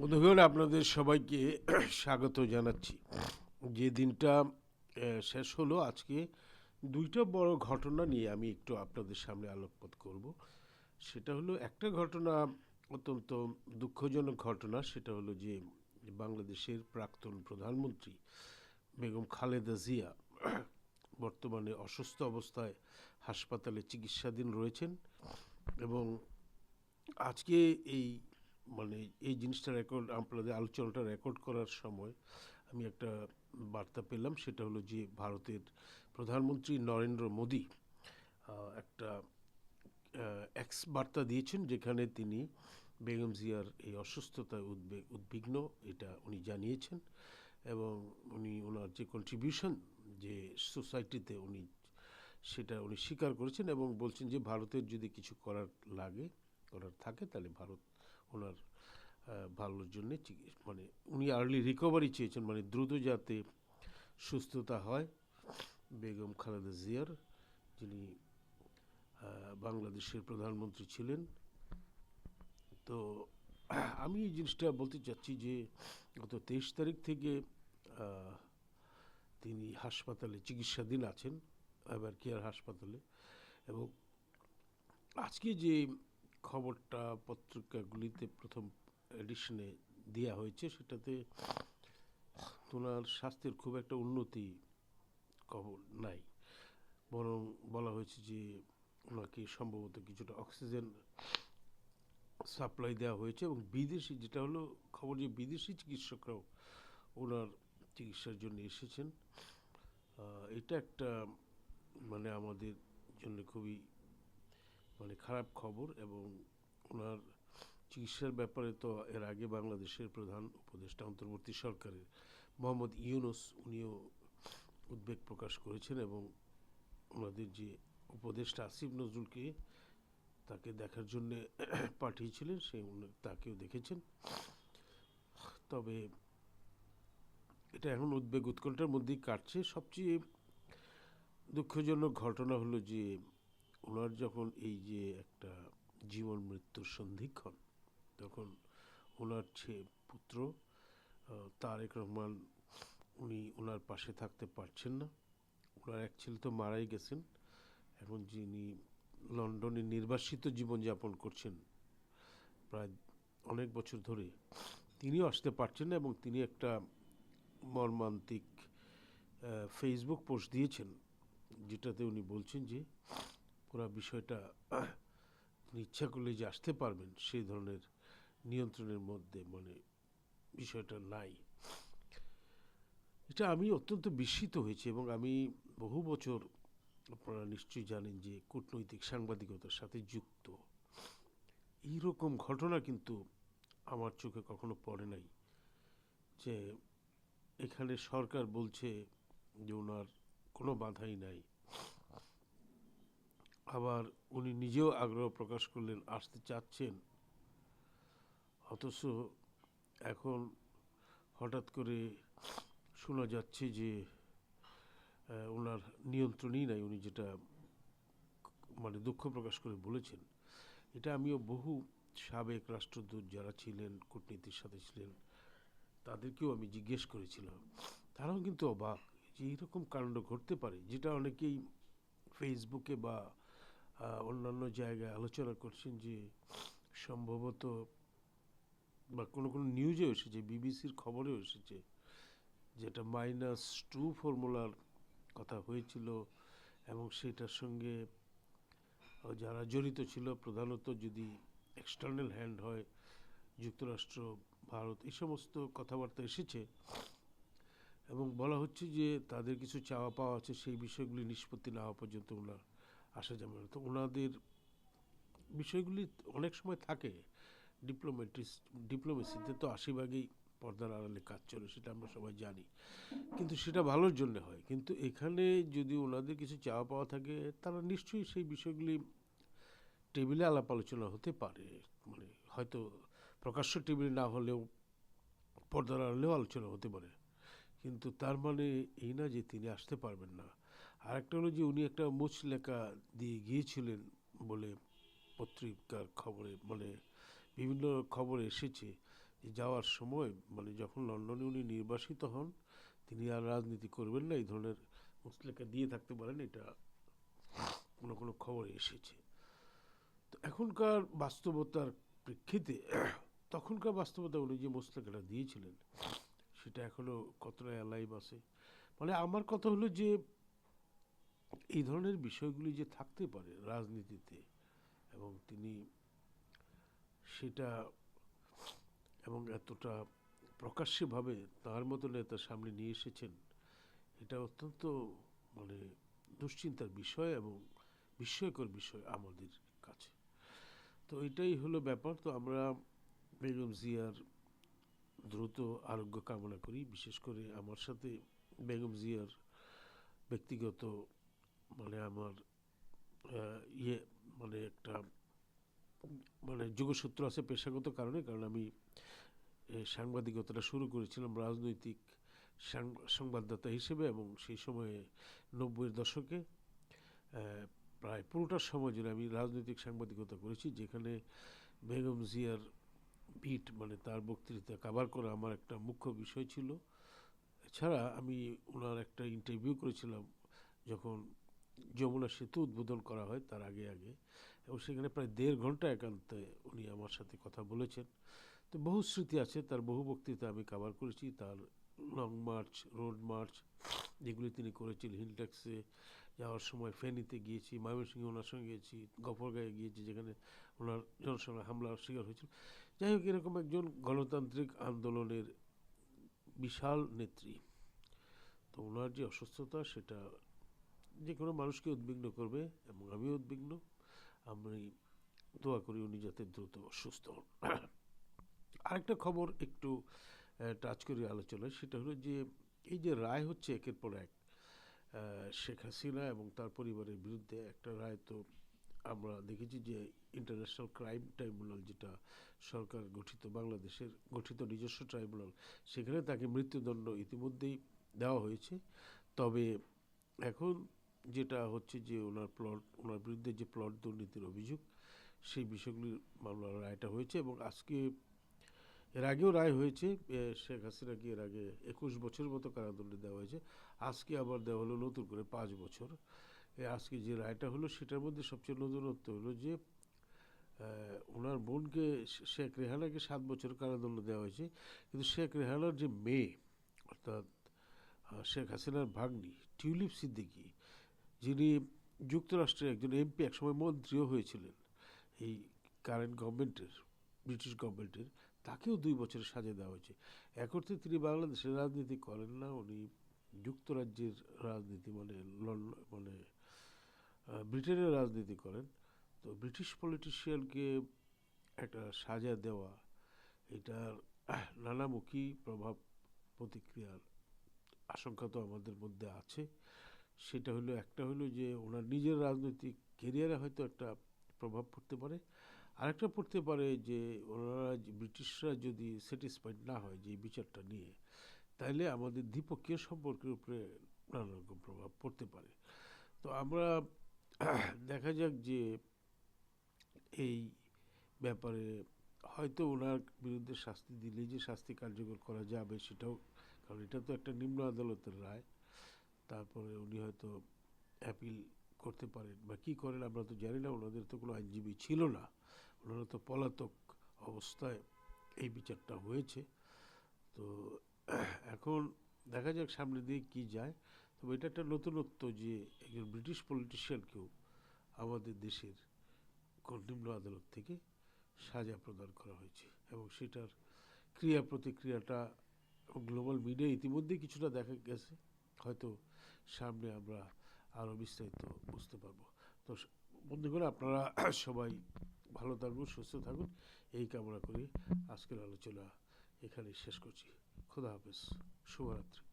বন্ধুগণ, আপনাদের সবাইকে স্বাগত জানাচ্ছি। যে দিনটা শেষ হলো, আজকে দুইটা বড় ঘটনা নিয়ে আমি একটু আপনাদের সামনে আলোকপাত করব। সেটা হলো, একটা ঘটনা অত্যন্ত দুঃখজনক ঘটনা, সেটা হলো যে বাংলাদেশের প্রাক্তন প্রধানমন্ত্রী বেগম খালেদা জিয়া বর্তমানে অসুস্থ অবস্থায় হাসপাতালে চিকিৎসাধীন রয়েছেন এবং আজকে এই মানে এই জিনিসটা রেকর্ড আপনাদের আলোচনাটা রেকর্ড করার সময় আমি একটা বার্তা পেলাম, সেটা হলো যে ভারতের প্রধানমন্ত্রী নরেন্দ্র মোদী একটা এক্স বার্তা দিয়েছেন, যেখানে তিনি বেগম জিয়ার এই অসুস্থতায় উদ্বেগ উদ্বিগ্ন, এটা উনি জানিয়েছেন এবং উনি ওনার যে কন্ট্রিবিউশন যে সোসাইটিতে উনি, সেটা উনি স্বীকার করেছেন এবং বলছেন যে ভারতের যদি কিছু করার লাগে, করার থাকে, তাহলে ভারত ওনার ভালোর জন্যে মানে উনি আর্লি রিকভারি চেয়েছেন মানে দ্রুত যাতে সুস্থতা হয়। বেগম খালেদা জিয়ার, যিনি বাংলাদেশের প্রধানমন্ত্রী ছিলেন। তো আমি এই জিনিসটা বলতে চাচ্ছি যে, গত তেইশ তারিখ থেকে তিনি হাসপাতালে চিকিৎসাধীন আছেন, এবার কেয়ার হাসপাতালে। এবং আজকে যে খবরটা পত্রিকাগুলিতে প্রথম এডিশনে দেওয়া হয়েছে। সেটাতে ওনার স্বাস্থ্যের খুব একটা উন্নতি খবর নাই। বরং বলা হয়েছে যে ওনাকে সম্ভবত কিছুটা অক্সিজেন সাপ্লাই দেওয়া হয়েছে এবং বিদেশি যেটা হলো খবর যে বিদেশি চিকিৎসকরাও ওনার চিকিৎসার জন্য এসেছেন। এটা একটা মানে আমাদের জন্য খুবই মানে খারাপ খবর এবং ওনার চিকিৎসার ব্যাপারে তো এর আগে বাংলাদেশের প্রধান উপদেষ্টা অন্তর্বর্তী সরকারের মোহাম্মদ ইউনুস উনিও উদ্বেগ প্রকাশ করেছেন এবং ওনাদের যে উপদেষ্টা আসিফ নজরুলকে তাকে দেখার জন্যে পাঠিয়েছিলেন, সে তাকেও দেখেছেন। তবে এটা এখন উদ্বেগ উৎকণ্ঠার মধ্যেই কাটছে। সবচেয়ে দুঃখজনক ঘটনা হলো যে ওনার যখন এই যে একটা জীবন মৃত্যুর সন্ধিক্ষণ, তখন ওনার ছে পুত্র তারেক রহমান, উনি ওনার পাশে থাকতে পারছেন না। ওনার এক ছেলে তো মারাই গেছেন। এখন যিনি লন্ডনে নির্বাসিত জীবনযাপন করছেন, প্রায় অনেক বছর ধরে, তিনিও আসতে পারছেন না এবং তিনি একটা মর্মান্তিক ফেসবুক পোস্ট দিয়েছেন, যেটাতে উনি বলছেন যে পুরো বিষয়টা ইচ্ছা করলে যে আসতে পারবেন, সেই ধরনের নিয়ন্ত্রণের মধ্যে মানে বিষয়টা নাই। এটা আমি অত্যন্ত বিস্মিত হয়েছি এবং আমি বহু বছর আপনারা নিশ্চয়ই জানেন যে কূটনৈতিক সাংবাদিকতার সাথে যুক্ত। এইরকম ঘটনা কিন্তু আমার চোখে কখনো পড়ে নাই যে এখানে সরকার বলছে যে ওনার কোনো বাধাই নাই। আবার উনি নিজেও আগ্রহ প্রকাশ করলেন, আসতে চাচ্ছেন। অথচ এখন হঠাৎ করে শোনা যাচ্ছে যে ওনার নিয়ন্ত্রণই নাই, উনি যেটা মানে দুঃখ প্রকাশ করে বলেছেন। এটা আমিও বহু সাবেক রাষ্ট্রদূত যারা ছিলেন, কূটনীতির সাথে ছিলেন, তাদেরকেও আমি জিজ্ঞেস করেছিলাম। তারাও কিন্তু অবাক যে এইরকম কাণ্ড ঘটতে পারে, যেটা অনেকেই ফেসবুকে বা অন্যান্য জায়গায় আলোচনা করছেন যে সম্ভবত বা কোনো কোনো নিউজে এসেছে বিবিসির খবরেও এসেছে যেটা মাইনাস টু ফর্মুলার কথা হয়েছিল এবং সেটার সঙ্গে যারা জড়িত ছিল, প্রধানত যদি এক্সটার্নাল হ্যান্ড হয়, যুক্তরাষ্ট্র, ভারত, এই সমস্ত কথাবার্তা এসেছে এবং বলা হচ্ছে যে তাদের কিছু চাওয়া পাওয়া আছে, সেই বিষয়গুলি নিষ্পত্তি না হওয়া পর্যন্ত ওনার আসা যাবে না তো ওনাদের বিষয়গুলি অনেক সময় থাকে। ডিপ্লোমেটিস ডিপ্লোমেসিতে তো আশিভাগই পর্দার আড়ালে কাজ চলে, সেটা আমরা সবাই জানি। কিন্তু সেটা ভালোর জন্য হয়। কিন্তু এখানে যদি ওনাদের কিছু চাওয়া পাওয়া থাকে, তারা নিশ্চয়ই সেই বিষয়গুলি টেবিলে আলাপ আলোচনা হতে পারে। মানে হয়তো প্রকাশ্য টেবিলে না হলেও পর্দার আড়ালেও আলোচনা হতে পারে। কিন্তু তার মানে এই না যে তিনি আসতে পারবেন না। আর একটা হলো যে উনি একটা মুচ লেখা দিয়ে গিয়েছিলেন বলে পত্রিকার খবরে মানে বিভিন্ন খবরে এসেছে যে যাওয়ার সময় মানে যখন লন্ডনে উনি নির্বাসিত হন, তিনি আর রাজনীতি করবেন না, এই ধরনের মুসলেখা দিয়ে থাকতে পারেন, এটা কোনো কোনো খবরে এসেছে। তো এখনকার বাস্তবতার প্রেক্ষিতে, তখনকার বাস্তবতা উনি যে মুসলেখাটা দিয়েছিলেন, সেটা এখনও কতটা অ্যালাইভ আছে? মানে আমার কথা হলো যে এই ধরনের বিষয়গুলি যে থাকতে পারে রাজনীতিতে এবং তিনি সেটা এবং এতটা প্রকাশ্যভাবে তার মতো নেতার সামনে নিয়ে এসেছেন, এটা অত্যন্ত মানে দুশ্চিন্তার বিষয় এবং বিস্ময়কর বিষয় আমাদের কাছে। তো এটাই হলো ব্যাপার। তো আমরা বেগম জিয়ার দ্রুত আরোগ্য কামনা করি। বিশেষ করে আমার সাথে বেগম জিয়ার ব্যক্তিগত মানে আমার ইয়ে মানে একটা মানে যোগসূত্র আছে পেশাগত কারণে, কারণ আমি সাংবাদিকতাটা শুরু করেছিলাম রাজনৈতিক সংবাদদাতা হিসেবে এবং সেই সময়ে নব্বইয়ের দশকে প্রায় পুরোটা সময় জুড়ে আমি রাজনৈতিক সাংবাদিকতা করেছি, যেখানে বেগম জিয়ার বিট মানে তার বক্তৃতা কাভার করা আমার একটা মুখ্য বিষয় ছিল। এছাড়া আমি ওনার একটা ইন্টারভিউ করেছিলাম, যখন যমুনা সেতু উদ্বোধন করা হয় তার আগে আগে। এবং সেখানে প্রায় দেড় ঘণ্টা একান্তে উনি আমার সাথে কথা বলেছেন। তো বহু স্মৃতি আছে, তার বহু বক্তৃতা আমি কাভার করেছি। তার লং মার্চ রোড মার্চ যেগুলি তিনি করেছিলেন হিলট্যাক্সে যাওয়ার সময় ফেনীতে গিয়েছি, ময়মনসিংহে ওনার সঙ্গে গিয়েছি, গফরগাঁয়ে গিয়েছি, যেখানে ওনার জনসংখ্যা হামলার শিকার হয়েছিল। যাই হোক, এরকম একজন গণতান্ত্রিক আন্দোলনের বিশাল নেত্রী। তো ওনার যে অসুস্থতা, সেটা যে কোনো মানুষকে উদ্বিগ্ন করবে এবং আমিও উদ্বিগ্ন। আমি দোয়া করি উনি যাতে দ্রুত সুস্থ হন। আরেকটা খবর একটু টাচ করে আলোচনায়, সেটা হলো যে এই যে রায় হচ্ছে একের পর এক শেখ হাসিনা এবং তার পরিবারের বিরুদ্ধে একটা রায় তো আমরা দেখেছি যে ইন্টারন্যাশনাল ক্রাইম ট্রাইব্যুনাল যেটা সরকার গঠিত, বাংলাদেশের গঠিত নিজস্ব ট্রাইব্যুনাল সেখানে তাকে মৃত্যুদণ্ড ইতিমধ্যেই দেওয়া হয়েছে। তবে এখন যেটা হচ্ছে যে ওনার প্লট ওনার বিরুদ্ধে যে প্লট দুর্নীতির অভিযোগ, সেই বিষয়গুলির মামলার রায়টা হয়েছে এবং আজকে এর আগেও রায় হয়েছে শেখ হাসিনাকে এর আগে একুশ বছর মতো কারাদণ্ড দেওয়া হয়েছে, আজকে আবার দেওয়া হলো নতুন করে পাঁচ বছর। আজকে যে রায়টা হলো সেটার মধ্যে সবচেয়ে নতুনত্ব হলো যে ওনার বোনকে শেখ রেহানাকে সাত বছর কারাদণ্ড দেওয়া হয়েছে, কিন্তু শেখ রেহানার যে মেয়ে, অর্থাৎ শেখ হাসিনার ভাগ্নি, টিউলিপ সিদ্দিকী যিনি যুক্তরাষ্ট্রের একজন এমপি একসময় মন্ত্রীও হয়েছিলেন, এই কারেন্ট গভর্নমেন্টের ব্রিটিশ গভর্নমেন্টের তাকেও দুই বছরের সাজা দেওয়া হয়েছে। এক অর্থে তিনি বাংলাদেশের রাজনীতি করেন না, উনি যুক্তরাজ্যের রাজনীতি মানে মানে ব্রিটেনের রাজনীতি করেন। তো ব্রিটিশ পলিটিশিয়ানকে একটা সাজা দেওয়া এটার নানামুখী প্রভাব প্রতিক্রিয়ার আশঙ্কা তো আমাদের মধ্যে আছে। সেটা হলো একটা হলো যে ওনার নিজের রাজনৈতিক কেরিয়ারে হয়তো একটা প্রভাব পড়তে পারে। আরেকটা পড়তে পারে যে ওনারা ব্রিটিশরা যদি স্যাটিসফাইড না হয় যে বিচারটা নিয়ে, তাইলে আমাদের দ্বিপক্ষীয় সম্পর্কের উপরে নানা রকম প্রভাব পড়তে পারে। তো আমরা দেখা যাক যে এই ব্যাপারে হয়তো ওনার বিরুদ্ধে শাস্তি দিলে যে শাস্তি কার্যকর করা যাবে সেটাও, কারণ এটা তো একটা নিম্ন আদালতের রায়। তারপরে উনি হয়তো অ্যাপিল করতে পারেন। বা কী করেন আমরা তো জানি না, ওনাদের তো কোনো আইনজীবী ছিল না। ওনারা তো পলাতক অবস্থায় এই বিচারটা হয়েছে। তো এখন দেখা যাক সামনে দিয়ে কী যায়। তবে এটা একটা নতুনত্ব যে একজন ব্রিটিশ পলিটিশিয়ানকেও আমাদের দেশের নিম্ন আদালত থেকে সাজা প্রদান করা হয়েছে। এবং সেটার ক্রিয়া প্রতিক্রিয়াটা গ্লোবাল মিডিয়া ইতিমধ্যেই কিছুটা দেখা গেছে। হয়তো সামনে আমরা আরও বিস্তারিত বুঝতে পারব। তো বন্ধুগণ, আপনারা সবাই ভালো থাকুন, সুস্থ থাকুন। এই কামনা করে আজকের আলোচনা এখানে শেষ করছি। খোদা হাফেজ। শুভরাত্রি।